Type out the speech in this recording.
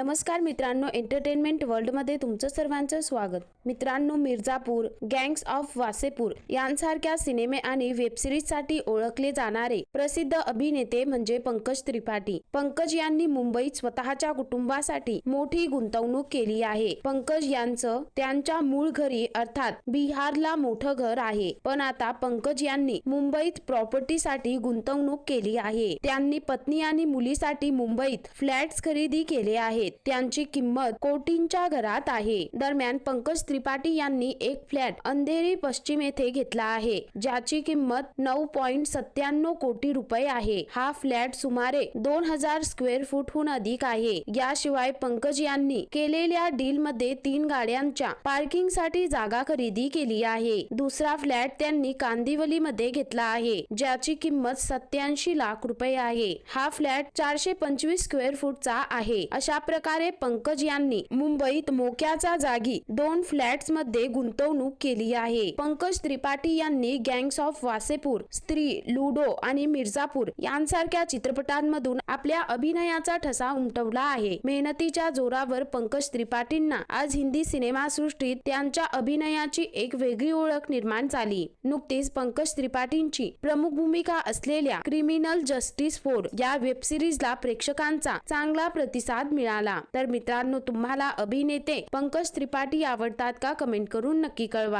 नमस्कार मित्रांनो एंटरटेनमेंट वर्ल्डमध्ये तुमचं सर्वांचं स्वागत. मित्रांनो मिर्जापूर गँग्स ऑफ वासेपूर यांसारख्या सिनेमे आणि वेबसिरीजसाठी ओळखले जाणारे प्रसिद्ध अभिनेते म्हणजे पंकज त्रिपाठी. पंकज यांनी मुंबईत स्वतःच्या कुटुंबासाठी मोठी गुंतवणूक केली आहे. पंकज यांचं त्यांच्या मूळ घरी अर्थात बिहारला मोठं घर आहे. पण आता पंकज यांनी मुंबईत प्रॉपर्टीसाठी गुंतवणूक केली आहे. त्यांनी पत्नी आणि मुलीसाठी मुंबईत फ्लॅट्स खरेदी केले आहेत. त्यांची किंमत कोटींच्या घरात आहे. दरम्यान पंकज त्रिपाठी यांनी एक फ्लॅट अंधेरी पश्चिम येथे घेतला आहे ज्याची किंमत नऊ पॉइंट सत्त्याण्णव कोटी रुपये आहे. हा फ्लॅट सुमारे दोन हजार स्क्वेअर फूटहून अधिक आहे. याशिवाय पंकज यांनी केलेल्या डील मध्ये तीन गाड्यांच्या पार्किंगसाठी जागा खरेदी केली आहे. दुसरा फ्लॅट त्यांनी कांदिवली मध्ये घेतला आहे ज्याची किंमत सत्याऐंशी लाख रुपये आहे. हा फ्लॅट चारशे पंचवीस स्क्वेअर फूटचा आहे. अशा प्रकारे पंकज यांनी मुंबईत मोक्याच्या जागी दोन फ्लॅट्समध्ये गुंतवणूक केली आहे. पंकज त्रिपाठी यांनी गँग्स ऑफ वासेपूर स्त्री लुडो आणि मिर्झापूर यांसारख्या चित्रपटांमधून आपल्या अभिनयाचा ठसा उमटवला आहे. मेहनतीच्या जोरावर पंकज त्रिपाठींना आज हिंदी सिनेमासृष्टीत त्यांच्या अभिनयाची एक वेगळी ओळख निर्माण झाली. नुकतीच पंकज त्रिपाठींची प्रमुख भूमिका असलेल्या क्रिमिनल जस्टिस फोर या वेबसिरीजला प्रेक्षकांचा चांगला प्रतिसाद मिळाला. तर मित्रांनो तुम्हाला अभिनेते पंकज त्रिपाठी आवडतात का? कमेंट करून नक्की कळवा.